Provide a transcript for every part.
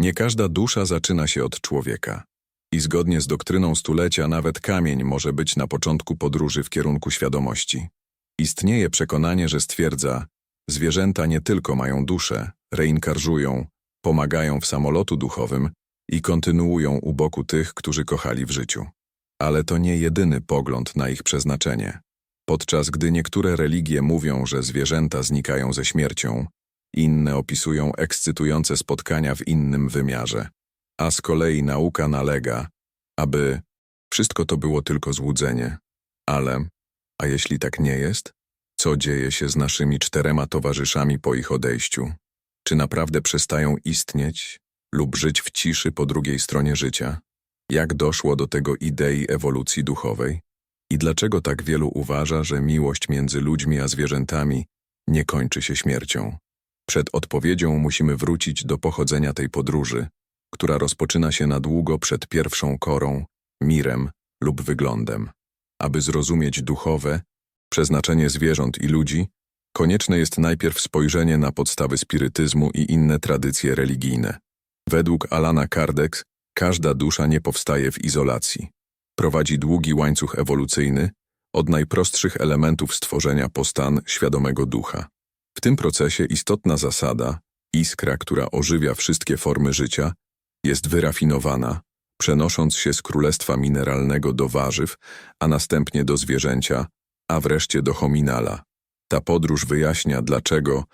Nie każda dusza zaczyna się od człowieka. I zgodnie z doktryną stulecia nawet kamień może być na początku podróży w kierunku świadomości. Istnieje przekonanie, że stwierdza, zwierzęta nie tylko mają duszę, reinkarżują, pomagają w samolotu duchowym i kontynuują u boku tych, którzy kochali w życiu. Ale to nie jedyny pogląd na ich przeznaczenie. Podczas gdy niektóre religie mówią, że zwierzęta znikają ze śmiercią, inne opisują ekscytujące spotkania w innym wymiarze, a z kolei nauka nalega, aby wszystko to było tylko złudzenie. Ale, a jeśli tak nie jest? Co dzieje się z naszymi czterema towarzyszami po ich odejściu? Czy naprawdę przestają istnieć lub żyć w ciszy po drugiej stronie życia? Jak doszło do tego idei ewolucji duchowej? I dlaczego tak wielu uważa, że miłość między ludźmi a zwierzętami nie kończy się śmiercią? Przed odpowiedzią musimy wrócić do pochodzenia tej podróży, która rozpoczyna się na długo przed pierwszą korą, mirem lub wyglądem. Aby zrozumieć duchowe, przeznaczenie zwierząt i ludzi, konieczne jest najpierw spojrzenie na podstawy spirytyzmu i inne tradycje religijne. Według Alana Kardec, każda dusza nie powstaje w izolacji. Prowadzi długi łańcuch ewolucyjny od najprostszych elementów stworzenia po stan świadomego ducha. W tym procesie istotna zasada, iskra, która ożywia wszystkie formy życia, jest wyrafinowana, przenosząc się z królestwa mineralnego do warzyw, a następnie do zwierzęcia, a wreszcie do hominala. Ta podróż wyjaśnia, dlaczego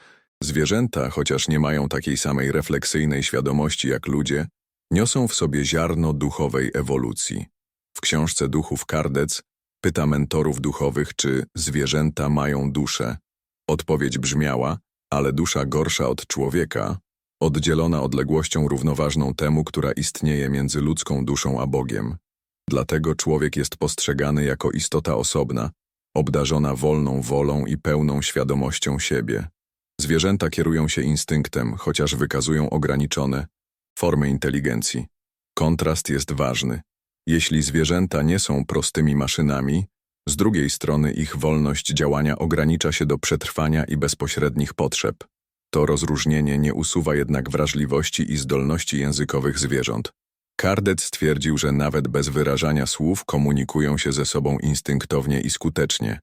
zwierzęta, chociaż nie mają takiej samej refleksyjnej świadomości jak ludzie, niosą w sobie ziarno duchowej ewolucji. W książce Duchów Kardec pyta mentorów duchowych, czy zwierzęta mają duszę. Odpowiedź brzmiała, ale dusza gorsza od człowieka, oddzielona odległością równoważną temu, która istnieje między ludzką duszą a Bogiem. Dlatego człowiek jest postrzegany jako istota osobna, obdarzona wolną wolą i pełną świadomością siebie. Zwierzęta kierują się instynktem, chociaż wykazują ograniczone formy inteligencji. Kontrast jest ważny. Jeśli zwierzęta nie są prostymi maszynami, z drugiej strony ich wolność działania ogranicza się do przetrwania i bezpośrednich potrzeb. To rozróżnienie nie usuwa jednak wrażliwości i zdolności językowych zwierząt. Kardec stwierdził, że nawet bez wyrażania słów komunikują się ze sobą instynktownie i skutecznie.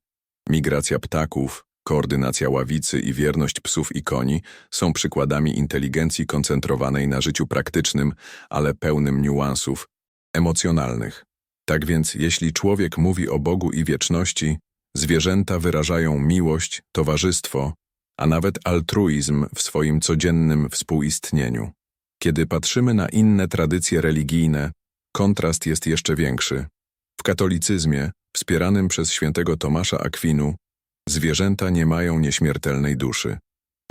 Migracja ptaków, koordynacja ławicy i wierność psów i koni są przykładami inteligencji koncentrowanej na życiu praktycznym, ale pełnym niuansów emocjonalnych. Tak więc, jeśli człowiek mówi o Bogu i wieczności, zwierzęta wyrażają miłość, towarzystwo, a nawet altruizm w swoim codziennym współistnieniu. Kiedy patrzymy na inne tradycje religijne, kontrast jest jeszcze większy. W katolicyzmie, wspieranym przez świętego Tomasza Akwinu, zwierzęta nie mają nieśmiertelnej duszy.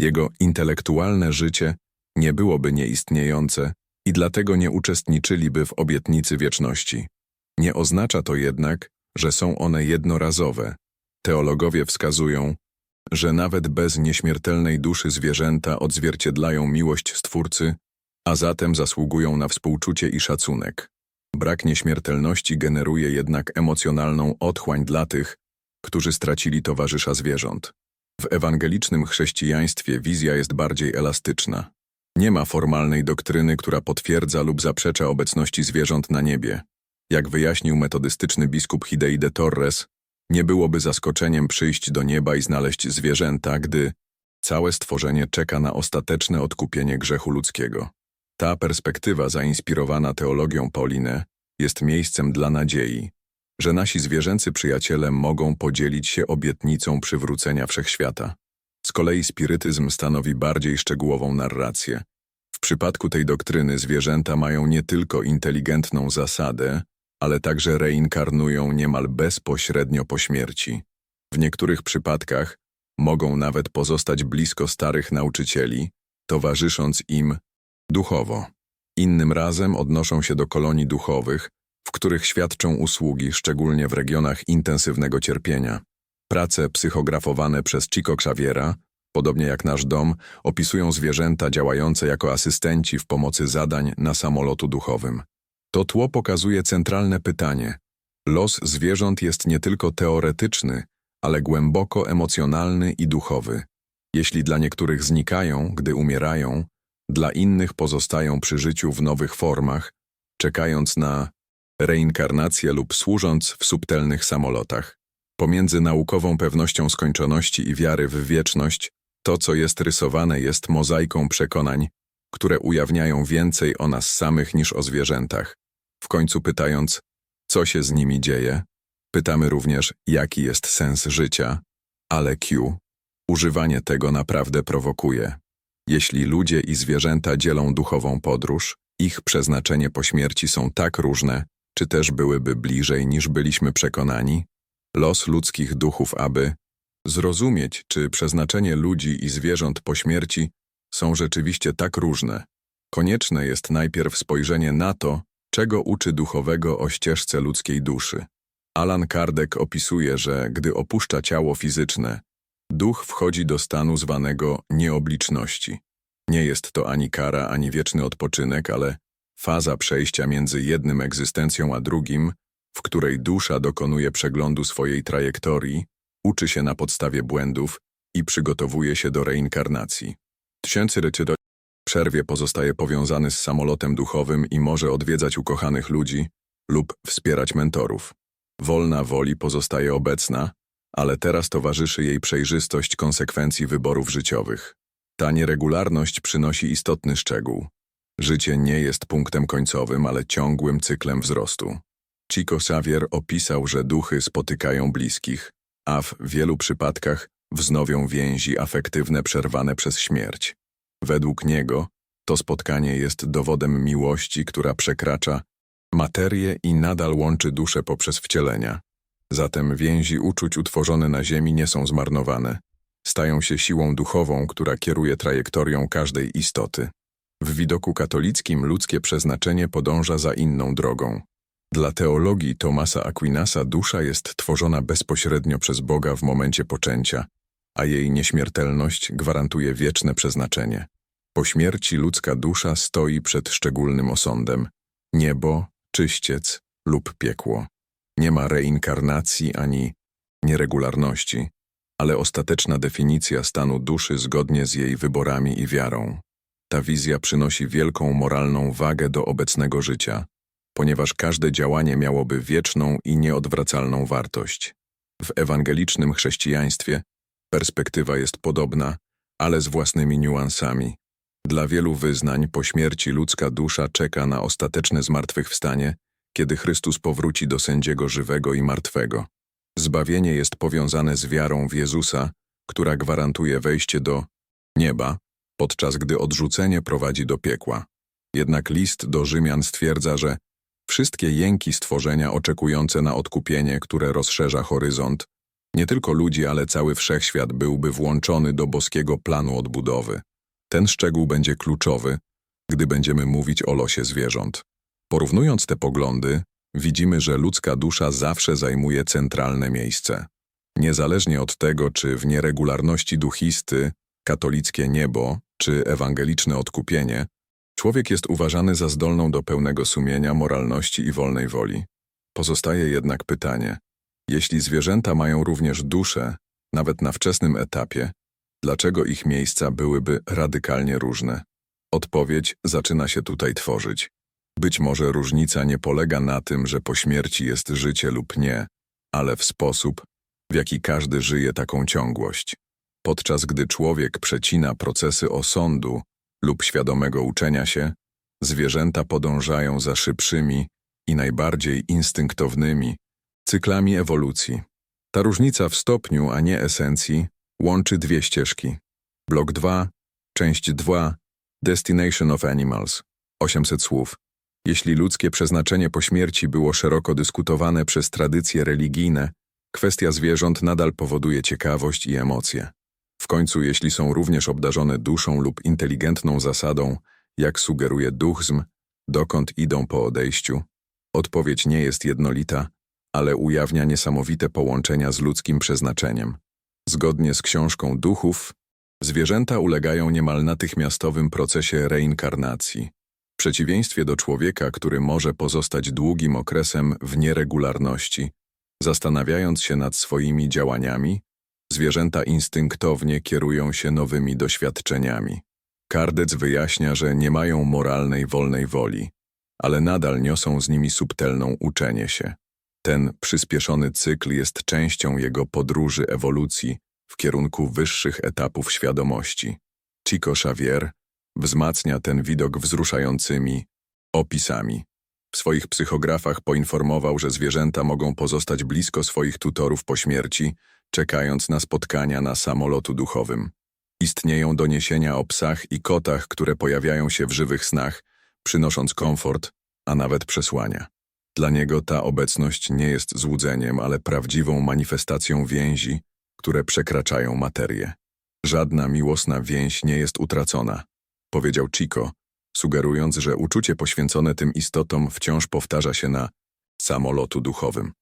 Jego intelektualne życie nie byłoby nieistniejące i dlatego nie uczestniczyliby w obietnicy wieczności. Nie oznacza to jednak, że są one jednorazowe. Teologowie wskazują, że nawet bez nieśmiertelnej duszy zwierzęta odzwierciedlają miłość Stwórcy, a zatem zasługują na współczucie i szacunek. Brak nieśmiertelności generuje jednak emocjonalną otchłań dla tych, którzy stracili towarzysza zwierząt. W ewangelicznym chrześcijaństwie wizja jest bardziej elastyczna. Nie ma formalnej doktryny, która potwierdza lub zaprzecza obecności zwierząt na niebie. Jak wyjaśnił metodystyczny biskup Hidei de Torres, nie byłoby zaskoczeniem przyjść do nieba i znaleźć zwierzęta, gdy całe stworzenie czeka na ostateczne odkupienie grzechu ludzkiego. Ta perspektywa zainspirowana teologią Paulinę jest miejscem dla nadziei, że nasi zwierzęcy przyjaciele mogą podzielić się obietnicą przywrócenia wszechświata. Z kolei spirytyzm stanowi bardziej szczegółową narrację. W przypadku tej doktryny zwierzęta mają nie tylko inteligentną zasadę, ale także reinkarnują niemal bezpośrednio po śmierci. W niektórych przypadkach mogą nawet pozostać blisko starych nauczycieli, towarzysząc im duchowo. Innym razem odnoszą się do kolonii duchowych, w których świadczą usługi, szczególnie w regionach intensywnego cierpienia. Prace psychografowane przez Chico Xaviera, podobnie jak nasz dom, opisują zwierzęta działające jako asystenci w pomocy zadań na samolotu duchowym. To tło pokazuje centralne pytanie. Los zwierząt jest nie tylko teoretyczny, ale głęboko emocjonalny i duchowy. Jeśli dla niektórych znikają, gdy umierają, Dla innych pozostają przy życiu w nowych formach, czekając na reinkarnację lub służąc w subtelnych samolotach. Pomiędzy naukową pewnością skończoności i wiary w wieczność, to co jest rysowane jest mozaiką przekonań, które ujawniają więcej o nas samych niż o zwierzętach. W końcu pytając, co się z nimi dzieje, pytamy również, jaki jest sens życia, ale Q, używanie tego naprawdę prowokuje. Jeśli ludzie i zwierzęta dzielą duchową podróż, ich przeznaczenie po śmierci są tak różne, czy też byłyby bliżej niż byliśmy przekonani? Los ludzkich duchów, aby zrozumieć, czy przeznaczenie ludzi i zwierząt po śmierci są rzeczywiście tak różne. Konieczne jest najpierw spojrzenie na to, czego uczy duchowego o ścieżce ludzkiej duszy. Alan Kardec opisuje, że gdy opuszcza ciało fizyczne, duch wchodzi do stanu zwanego nieobliczności. Nie jest to ani kara, ani wieczny odpoczynek, ale faza przejścia między jednym egzystencją a drugim, w której dusza dokonuje przeglądu swojej trajektorii, uczy się na podstawie błędów i przygotowuje się do reinkarnacji. Tysięcy do przerwie pozostaje powiązany z samolotem duchowym i może odwiedzać ukochanych ludzi lub wspierać mentorów. Wolna woli pozostaje obecna, ale teraz towarzyszy jej przejrzystość konsekwencji wyborów życiowych. Ta nieregularność przynosi istotny szczegół. Życie nie jest punktem końcowym, ale ciągłym cyklem wzrostu. Chico Xavier opisał, że duchy spotykają bliskich, a w wielu przypadkach wznowią więzi afektywne przerwane przez śmierć. Według niego to spotkanie jest dowodem miłości, która przekracza materię i nadal łączy duszę poprzez wcielenia. Zatem więzi uczuć utworzone na ziemi nie są zmarnowane. Stają się siłą duchową, która kieruje trajektorią każdej istoty. W widoku katolickim ludzkie przeznaczenie podąża za inną drogą. Dla teologii Tomasa Aquinasa dusza jest tworzona bezpośrednio przez Boga w momencie poczęcia, a jej nieśmiertelność gwarantuje wieczne przeznaczenie. Po śmierci ludzka dusza stoi przed szczególnym osądem niebo, czyściec lub piekło. Nie ma reinkarnacji ani nieregularności, ale ostateczna definicja stanu duszy zgodnie z jej wyborami i wiarą. Ta wizja przynosi wielką moralną wagę do obecnego życia, ponieważ każde działanie miałoby wieczną i nieodwracalną wartość. W ewangelicznym chrześcijaństwie perspektywa jest podobna, ale z własnymi niuansami. Dla wielu wyznań po śmierci ludzka dusza czeka na ostateczne zmartwychwstanie, kiedy Chrystus powróci do sędziego żywego i martwego. Zbawienie jest powiązane z wiarą w Jezusa, która gwarantuje wejście do nieba, podczas gdy odrzucenie prowadzi do piekła. Jednak list do Rzymian stwierdza, że wszystkie jęki stworzenia oczekujące na odkupienie, które rozszerza horyzont, nie tylko ludzi, ale cały wszechświat byłby włączony do boskiego planu odbudowy. Ten szczegół będzie kluczowy, gdy będziemy mówić o losie zwierząt. Porównując te poglądy, widzimy, że ludzka dusza zawsze zajmuje centralne miejsce. Niezależnie od tego, czy w nieregularności duchisty, katolickie niebo, czy ewangeliczne odkupienie, człowiek jest uważany za zdolną do pełnego sumienia, moralności i wolnej woli. Pozostaje jednak pytanie, jeśli zwierzęta mają również duszę, nawet na wczesnym etapie, dlaczego ich miejsca byłyby radykalnie różne? Odpowiedź zaczyna się tutaj tworzyć. Być może różnica nie polega na tym, że po śmierci jest życie lub nie, ale w sposób, w jaki każdy żyje taką ciągłość. Podczas gdy człowiek przecina procesy osądu lub świadomego uczenia się, zwierzęta podążają za szybszymi i najbardziej instynktownymi cyklami ewolucji. Ta różnica w stopniu, a nie esencji, łączy dwie ścieżki. Blok 2, część 2, Destination of Animals, 800 słów. Jeśli ludzkie przeznaczenie po śmierci było szeroko dyskutowane przez tradycje religijne, kwestia zwierząt nadal powoduje ciekawość i emocje. W końcu, jeśli są również obdarzone duszą lub inteligentną zasadą, jak sugeruje duchzm, dokąd idą po odejściu, odpowiedź nie jest jednolita, ale ujawnia niesamowite połączenia z ludzkim przeznaczeniem. Zgodnie z książką duchów, zwierzęta ulegają niemal natychmiastowym procesie reinkarnacji. W przeciwieństwie do człowieka, który może pozostać długim okresem w nieregularności, zastanawiając się nad swoimi działaniami, zwierzęta instynktownie kierują się nowymi doświadczeniami. Kardec wyjaśnia, że nie mają moralnej, wolnej woli, ale nadal niosą z nimi subtelną uczenie się. Ten przyspieszony cykl jest częścią jego podróży ewolucji w kierunku wyższych etapów świadomości. Chico Xavier wzmacnia ten widok wzruszającymi opisami. W swoich psychografach poinformował, że zwierzęta mogą pozostać blisko swoich tutorów po śmierci, czekając na spotkania na samolotu duchowym. Istnieją doniesienia o psach i kotach, które pojawiają się w żywych snach, przynosząc komfort, a nawet przesłania. Dla niego ta obecność nie jest złudzeniem, ale prawdziwą manifestacją więzi, które przekraczają materię. Żadna miłosna więź nie jest utracona, powiedział Chico, sugerując, że uczucie poświęcone tym istotom wciąż powtarza się na samolotu duchowym.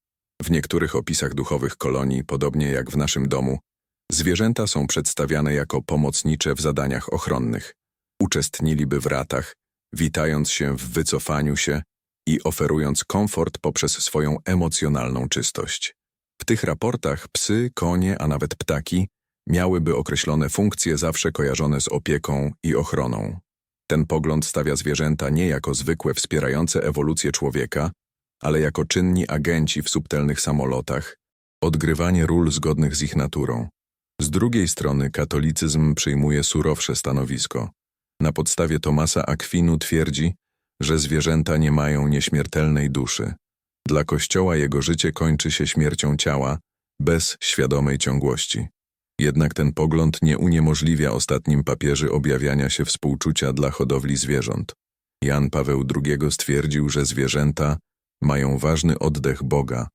W niektórych opisach duchowych kolonii, podobnie jak w naszym domu, zwierzęta są przedstawiane jako pomocnicze w zadaniach ochronnych. Uczestniliby w ratach, witając się w wycofaniu się i oferując komfort poprzez swoją emocjonalną czystość. W tych raportach psy, konie, a nawet ptaki miałyby określone funkcje zawsze kojarzone z opieką i ochroną. Ten pogląd stawia zwierzęta nie jako zwykłe wspierające ewolucję człowieka, ale jako czynni agenci w subtelnych samolotach, odgrywanie ról zgodnych z ich naturą. Z drugiej strony katolicyzm przyjmuje surowsze stanowisko. Na podstawie Tomasa Akwinu twierdzi, że zwierzęta nie mają nieśmiertelnej duszy. Dla Kościoła jego życie kończy się śmiercią ciała, bez świadomej ciągłości. Jednak ten pogląd nie uniemożliwia ostatnim papieży objawiania się współczucia dla hodowli zwierząt. Jan Paweł II stwierdził, że zwierzęta mają ważny oddech Boga,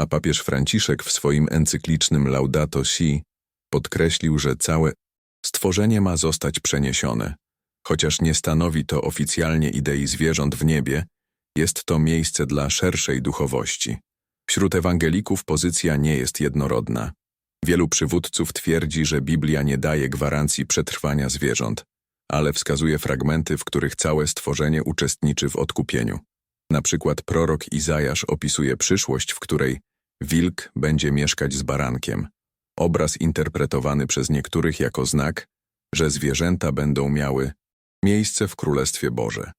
a papież Franciszek w swoim encyklicznym Laudato Si podkreślił, że całe stworzenie ma zostać przeniesione. Chociaż nie stanowi to oficjalnie idei zwierząt w niebie, jest to miejsce dla szerszej duchowości. Wśród ewangelików pozycja nie jest jednorodna. Wielu przywódców twierdzi, że Biblia nie daje gwarancji przetrwania zwierząt, ale wskazuje fragmenty, w których całe stworzenie uczestniczy w odkupieniu. Na przykład prorok Izajasz opisuje przyszłość, w której wilk będzie mieszkać z barankiem. Obraz interpretowany przez niektórych jako znak, że zwierzęta będą miały miejsce w Królestwie Boże.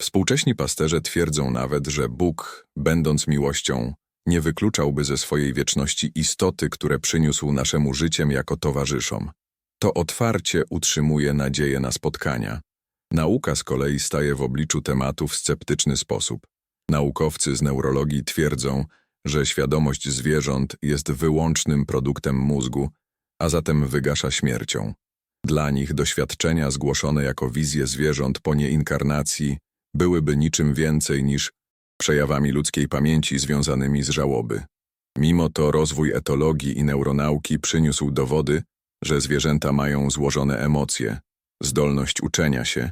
Współcześni pasterze twierdzą nawet, że Bóg, będąc miłością, nie wykluczałby ze swojej wieczności istoty, które przyniósł naszemu życiem jako towarzyszom. To otwarcie utrzymuje nadzieję na spotkania. Nauka z kolei staje w obliczu tematu w sceptyczny sposób. Naukowcy z neurologii twierdzą, że świadomość zwierząt jest wyłącznym produktem mózgu, a zatem wygasza śmiercią. Dla nich doświadczenia zgłoszone jako wizje zwierząt po nieinkarnacji byłyby niczym więcej niż przejawami ludzkiej pamięci związanymi z żałoby. Mimo to rozwój etologii i neuronauki przyniósł dowody, że zwierzęta mają złożone emocje, zdolność uczenia się,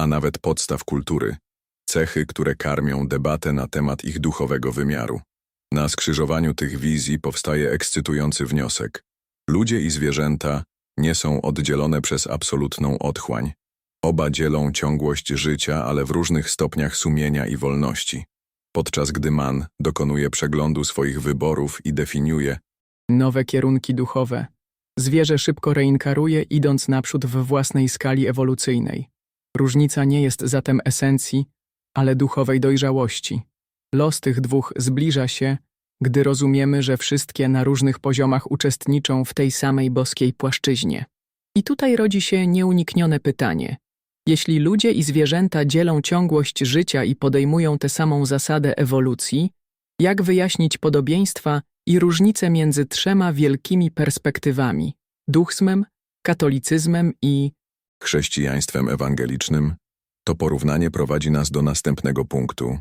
a nawet podstaw kultury, cechy, które karmią debatę na temat ich duchowego wymiaru. Na skrzyżowaniu tych wizji powstaje ekscytujący wniosek. Ludzie i zwierzęta nie są oddzielone przez absolutną otchłań. Oba dzielą ciągłość życia, ale w różnych stopniach sumienia i wolności. Podczas gdy man dokonuje przeglądu swoich wyborów i definiuje, Nowe kierunki duchowe. Zwierzę szybko reinkaruje, idąc naprzód w własnej skali ewolucyjnej. Różnica nie jest zatem esencji, ale duchowej dojrzałości. Los tych dwóch zbliża się, gdy rozumiemy, że wszystkie na różnych poziomach uczestniczą w tej samej boskiej płaszczyźnie. I tutaj rodzi się nieuniknione pytanie. Jeśli ludzie i zwierzęta dzielą ciągłość życia i podejmują tę samą zasadę ewolucji, jak wyjaśnić podobieństwa i różnice między trzema wielkimi perspektywami duchzmem, katolicyzmem i chrześcijaństwem ewangelicznym, to porównanie prowadzi nas do następnego punktu.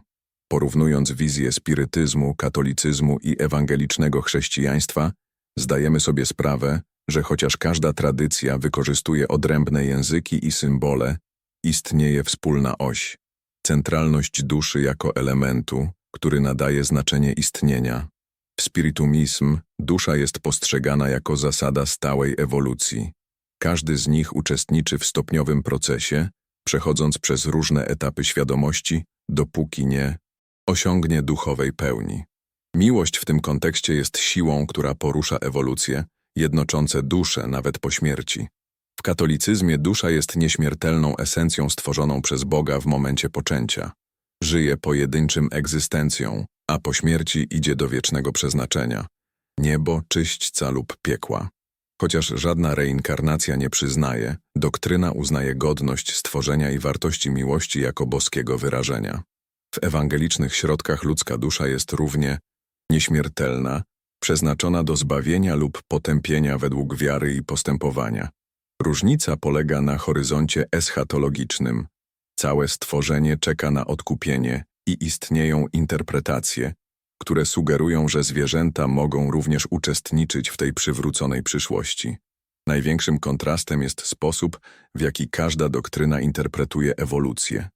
Porównując wizję spirytyzmu, katolicyzmu i ewangelicznego chrześcijaństwa, zdajemy sobie sprawę, że chociaż każda tradycja wykorzystuje odrębne języki i symbole, istnieje wspólna oś. Centralność duszy jako elementu, który nadaje znaczenie istnienia. W spiritumizm dusza jest postrzegana jako zasada stałej ewolucji. Każdy z nich uczestniczy w stopniowym procesie, przechodząc przez różne etapy świadomości, dopóki nie osiągnie duchowej pełni. Miłość w tym kontekście jest siłą, która porusza ewolucję, jednoczące duszę nawet po śmierci. W katolicyzmie dusza jest nieśmiertelną esencją stworzoną przez Boga w momencie poczęcia. Żyje pojedynczym egzystencją, a po śmierci idzie do wiecznego przeznaczenia niebo, czyśćca lub piekła. Chociaż żadna reinkarnacja nie przyznaje, doktryna uznaje godność stworzenia i wartości miłości jako boskiego wyrażenia. W ewangelicznych środkach ludzka dusza jest równie nieśmiertelna, przeznaczona do zbawienia lub potępienia według wiary i postępowania. Różnica polega na horyzoncie eschatologicznym. Całe stworzenie czeka na odkupienie i istnieją interpretacje, które sugerują, że zwierzęta mogą również uczestniczyć w tej przywróconej przyszłości. Największym kontrastem jest sposób, w jaki każda doktryna interpretuje ewolucję.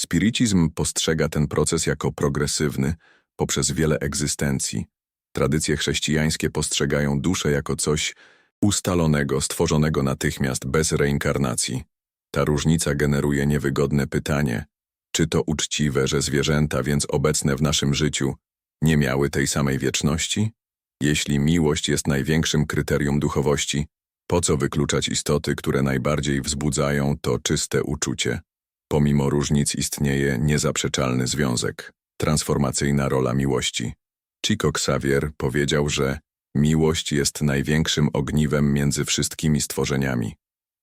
Spirycizm postrzega ten proces jako progresywny poprzez wiele egzystencji. Tradycje chrześcijańskie postrzegają duszę jako coś ustalonego, stworzonego natychmiast, bez reinkarnacji. Ta różnica generuje niewygodne pytanie, czy to uczciwe, że zwierzęta, więc obecne w naszym życiu, nie miały tej samej wieczności? Jeśli miłość jest największym kryterium duchowości, po co wykluczać istoty, które najbardziej wzbudzają to czyste uczucie? Pomimo różnic istnieje niezaprzeczalny związek, transformacyjna rola miłości. Chico Xavier powiedział, że miłość jest największym ogniwem między wszystkimi stworzeniami.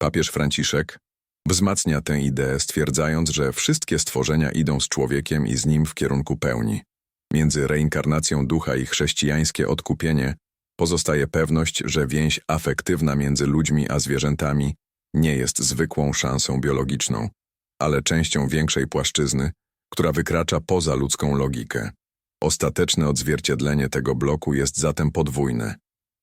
Papież Franciszek wzmacnia tę ideę, stwierdzając, że wszystkie stworzenia idą z człowiekiem i z nim w kierunku pełni. Między reinkarnacją ducha i chrześcijańskie odkupienie pozostaje pewność, że więź afektywna między ludźmi a zwierzętami nie jest zwykłą szansą biologiczną, ale częścią większej płaszczyzny, która wykracza poza ludzką logikę. Ostateczne odzwierciedlenie tego bloku jest zatem podwójne.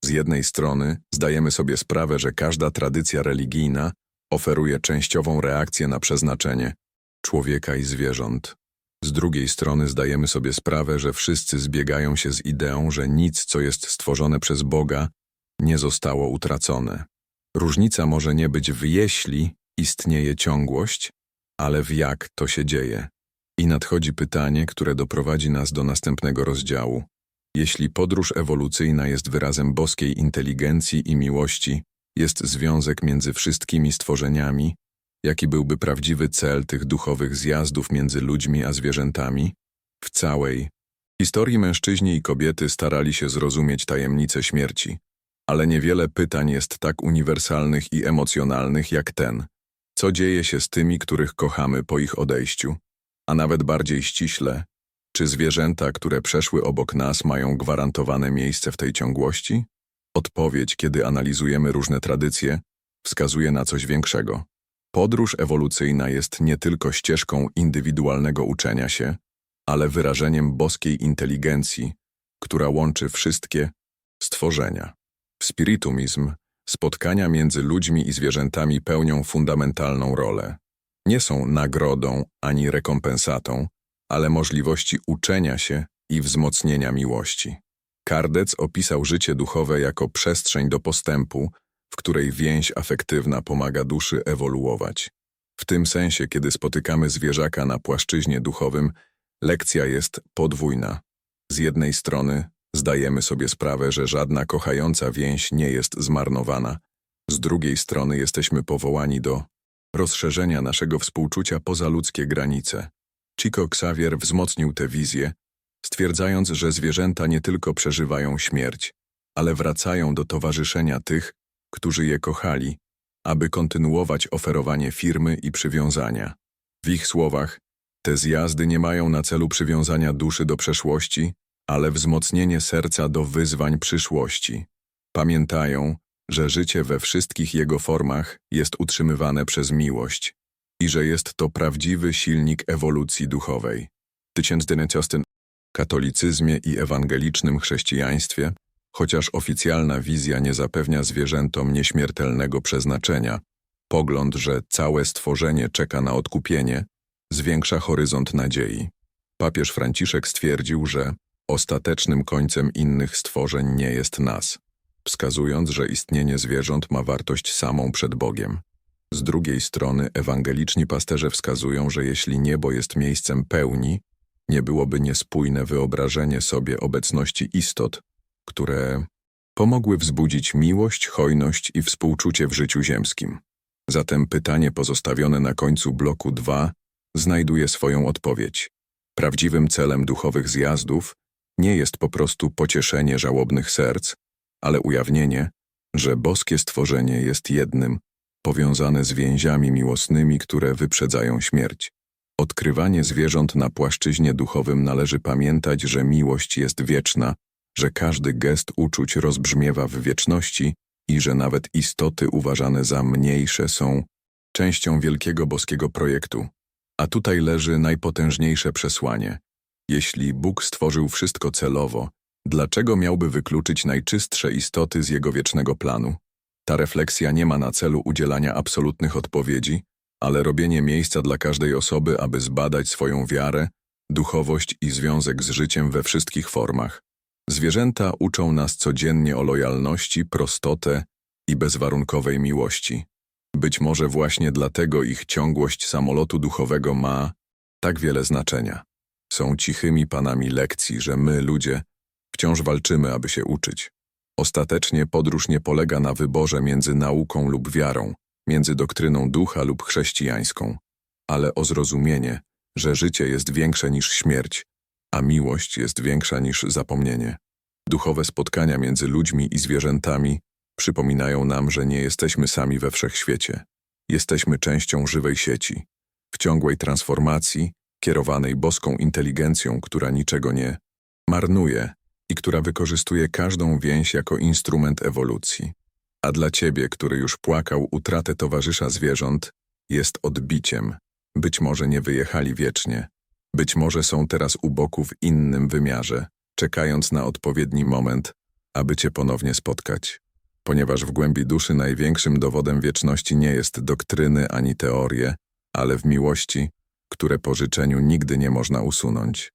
Z jednej strony zdajemy sobie sprawę, że każda tradycja religijna oferuje częściową reakcję na przeznaczenie człowieka i zwierząt, z drugiej strony zdajemy sobie sprawę, że wszyscy zbiegają się z ideą, że nic, co jest stworzone przez Boga, nie zostało utracone. Różnica może nie być w jeśli istnieje ciągłość, ale w jak to się dzieje. I nadchodzi pytanie, które doprowadzi nas do następnego rozdziału. Jeśli podróż ewolucyjna jest wyrazem boskiej inteligencji i miłości, jest związek między wszystkimi stworzeniami, Jaki byłby prawdziwy cel tych duchowych zjazdów między ludźmi a zwierzętami? W całej historii mężczyźni i kobiety starali się zrozumieć tajemnicę śmierci, ale niewiele pytań jest tak uniwersalnych i emocjonalnych jak ten. Co dzieje się z tymi, których kochamy po ich odejściu? A nawet bardziej ściśle, czy zwierzęta, które przeszły obok nas, mają gwarantowane miejsce w tej ciągłości? Odpowiedź, kiedy analizujemy różne tradycje, wskazuje na coś większego. Podróż ewolucyjna jest nie tylko ścieżką indywidualnego uczenia się, ale wyrażeniem boskiej inteligencji, która łączy wszystkie stworzenia. W spiritumizm spotkania między ludźmi i zwierzętami pełnią fundamentalną rolę. Nie są nagrodą ani rekompensatą, ale możliwości uczenia się i wzmocnienia miłości. Kardec opisał życie duchowe jako przestrzeń do postępu, w której więź afektywna pomaga duszy ewoluować. W tym sensie, kiedy spotykamy zwierzaka na płaszczyźnie duchowym, lekcja jest podwójna. Z jednej strony zdajemy sobie sprawę, że żadna kochająca więź nie jest zmarnowana, z drugiej strony jesteśmy powołani do rozszerzenia naszego współczucia poza ludzkie granice. Chico Xavier wzmocnił tę wizję, stwierdzając, że zwierzęta nie tylko przeżywają śmierć, ale wracają do towarzyszenia tych, którzy je kochali, aby kontynuować oferowanie firmy i przywiązania. W ich słowach, te zjazdy nie mają na celu przywiązania duszy do przeszłości, ale wzmocnienie serca do wyzwań przyszłości. Pamiętają, że życie we wszystkich jego formach jest utrzymywane przez miłość i że jest to prawdziwy silnik ewolucji duchowej. Tysięczdeneciostyn katolicyzmie i ewangelicznym chrześcijaństwie Chociaż oficjalna wizja nie zapewnia zwierzętom nieśmiertelnego przeznaczenia, pogląd, że całe stworzenie czeka na odkupienie, zwiększa horyzont nadziei. Papież Franciszek stwierdził, że ostatecznym końcem innych stworzeń nie jest nas, wskazując, że istnienie zwierząt ma wartość samą przed Bogiem. Z drugiej strony ewangeliczni pasterze wskazują, że jeśli niebo jest miejscem pełni, nie byłoby niespójne wyobrażenie sobie obecności istot, które pomogły wzbudzić miłość, hojność i współczucie w życiu ziemskim. Zatem pytanie pozostawione na końcu bloku 2 znajduje swoją odpowiedź. Prawdziwym celem duchowych zjazdów nie jest po prostu pocieszenie żałobnych serc, ale ujawnienie, że boskie stworzenie jest jednym, powiązane z więziami miłosnymi, które wyprzedzają śmierć. Odkrywanie zwierząt na płaszczyźnie duchowym należy pamiętać, że miłość jest wieczna, że każdy gest uczuć rozbrzmiewa w wieczności i że nawet istoty uważane za mniejsze są częścią wielkiego boskiego projektu. A tutaj leży najpotężniejsze przesłanie. Jeśli Bóg stworzył wszystko celowo, dlaczego miałby wykluczyć najczystsze istoty z jego wiecznego planu? Ta refleksja nie ma na celu udzielania absolutnych odpowiedzi, ale robienie miejsca dla każdej osoby, aby zbadać swoją wiarę, duchowość i związek z życiem we wszystkich formach. Zwierzęta uczą nas codziennie o lojalności, prostotę i bezwarunkowej miłości. Być może właśnie dlatego ich ciągłość samolotu duchowego ma tak wiele znaczenia. Są cichymi panami lekcji, że my, ludzie, wciąż walczymy, aby się uczyć. Ostatecznie podróż nie polega na wyborze między nauką lub wiarą, między doktryną ducha lub chrześcijańską, ale o zrozumienie, że życie jest większe niż śmierć, a miłość jest większa niż zapomnienie. Duchowe spotkania między ludźmi i zwierzętami przypominają nam, że nie jesteśmy sami we wszechświecie. Jesteśmy częścią żywej sieci, w ciągłej transformacji, kierowanej boską inteligencją, która niczego nie marnuje i która wykorzystuje każdą więź jako instrument ewolucji. A dla ciebie, który już płakał utratę towarzysza zwierząt, jest odbiciem. Być może nie wyjechali wiecznie. Być może są teraz u boku w innym wymiarze, czekając na odpowiedni moment, aby cię ponownie spotkać. Ponieważ w głębi duszy największym dowodem wieczności nie jest doktryny ani teorie, ale w miłości, które po życzeniu nigdy nie można usunąć.